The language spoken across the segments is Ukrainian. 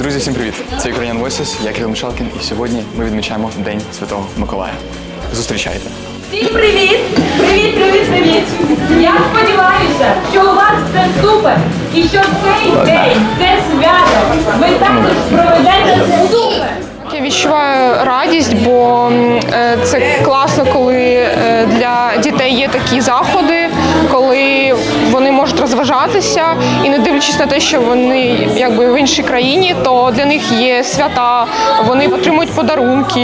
Друзі, всім привіт! Це Ukrainian Voices, я Кирил Мишалкін, і сьогодні ми відмічаємо День Святого Миколая. Зустрічайте! Всім привіт! Привіт, привіт, привіт! Я сподіваюся, що у вас все супер і що цей день, це свято, ви також проведете супер! Я відчуваю радість, бо е, це класно, коли е, для дітей є такі заходи, коли можуть розважатися і не дивлячись на те, що вони якби в іншій країні, то для них є свята, вони отримують подарунки,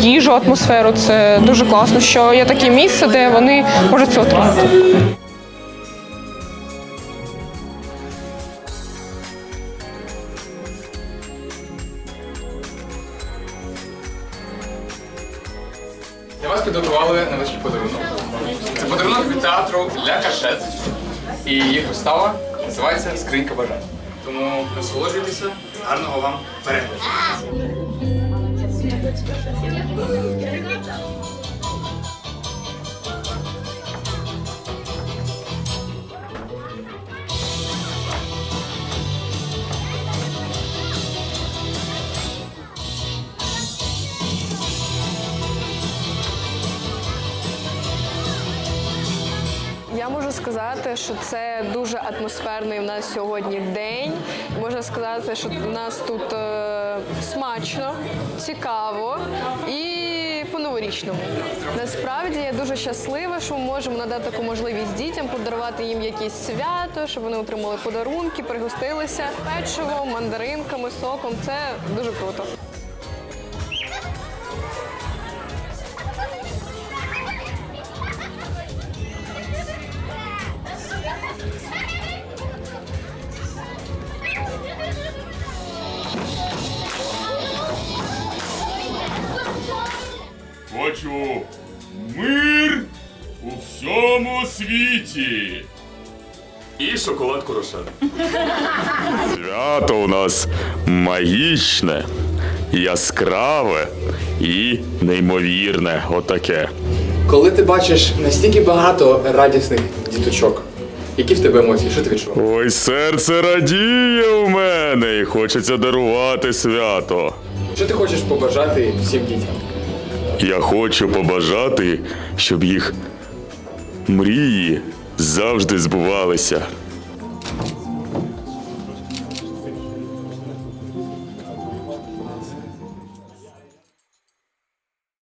їжу, атмосферу. Це дуже класно, що є таке місце, де вони можуть це отримати. Для вас підготували невеличкий подарунок. Це подарунок від театру для кашет. І їх вистава називається Скринька бажань. Тому насолоджуйтеся, гарного вам перегляду. Можу сказати, що це дуже атмосферний у нас сьогодні день. Можна сказати, що у нас тут е, смачно, цікаво і по-новорічному. Насправді я дуже щаслива, що ми можемо надати таку можливість дітям подарувати їм якісь свято, щоб вони отримали подарунки, пригостилися печивом, мандаринками, соком. Це дуже круто. Хочу мир у всьому світі. І шоколадку Рошен. Свято у нас магічне, яскраве і неймовірне. Отаке. Коли ти бачиш настільки багато радісних діточок, які в тебе емоції? Що ти відчуваєш? Ой, серце радіє у мене і хочеться дарувати свято. Що ти хочеш побажати всім дітям? Я хочу побажати, щоб їх мрії завжди збувалися.